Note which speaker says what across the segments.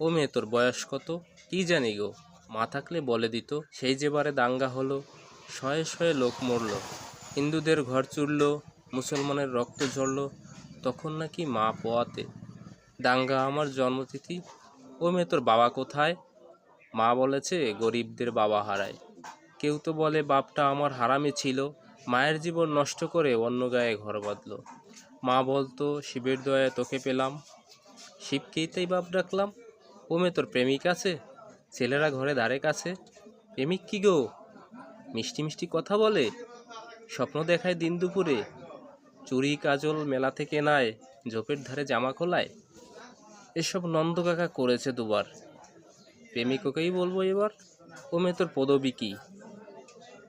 Speaker 1: ও মেয়ে তোর বয়স কত? কি জানি গো। মা থাকলে বলে দিত, সেই যে বারে দাঙ্গা হলো, শয়ে শয়ে লোক মরল। হিন্দুদের ঘর চুরল, মুসলমানের রক্ত ঝরল, তখন নাকি মা পোয়াতে। দাঙ্গা আমার জন্মতিথি। ও মেয়ে তোর বাবা কোথায়? মা বলেছে, গরিবদের বাবা হারায়। কেউ তো বলে, বাপটা আমার হারামি ছিল। মায়ের জীবন নষ্ট করে অন্য গায়ে ঘর বাঁধলো। মা বলতো, শিবের দয়ায় তোকে পেলাম। শিবকেই তাই বাপ ডাকলাম। ও মেয়ে তোর প্রেমিক আছে? ছেলেরা ঘরে দাঁড়ে কাছে। প্রেমিক কি গো? মিষ্টি মিষ্টি কথা বলে। স্বপ্ন দেখায় দিন দুপুরে। চুরি কাজল মেলা থেকে নেয়, ঝোপের ধারে জামা খোলায়। এসব নন্দ কাকা করেছে দুবার। প্রেমিককেই বলব এবার ও মেয়ে তোর পদবী কি?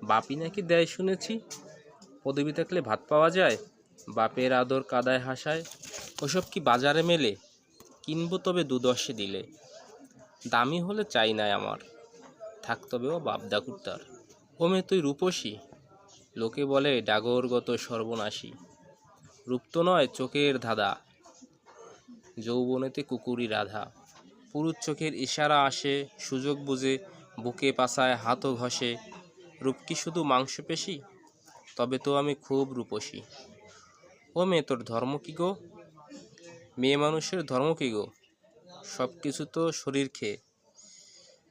Speaker 1: বাপি নাকি দেয় শুনেছি, পদবী থাকলে ভাত পাওয়া যায়, বাপের আদর কাদায় হাসায়। ওসব কি বাজারে মেলে? কিনবো তবে দুদশে দিলে। দামি হলে চাই নাই আমার। থাক তবে ও বাপদা কুর্তার ও মেয়ে তুই রূপসী? লোকে বলে ডাগরগত সর্বনাশী। রূপ তো নয়, চোখের ধাঁধা। যৌবনেতে কুকুরি রাধা। পুরুষ চোখের ইশারা আসে, সুযোগ বুঝে, বুকে পাছায় হাতও ঘষে। রূপ কি শুধু মাংসপেশি? তবে তো আমি খুব রূপসী। ও মেয়ে তোর ধর্ম কি গো? মেয়ে মানুষের ধর্ম কি গো? সব কিছু তো শরীর খেয়ে।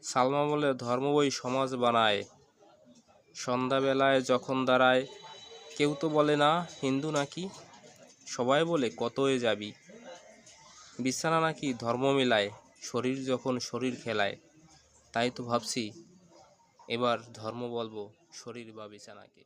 Speaker 1: সালমা বলে, ধর্ম বই সমাজ বানায়। সন্ধ্যাবেলায় যখন দাঁড়ায়, কেউ তো বলে না, হিন্দু নাকি? সবাই বলে, কতই যাবি? বিছানা নাকি ধর্ম মেলায়, শরীর যখন শরীর খেলায়। তাই তো ভাবছি, এবার ধর্ম বলব, শরীর বা বিছানাকে।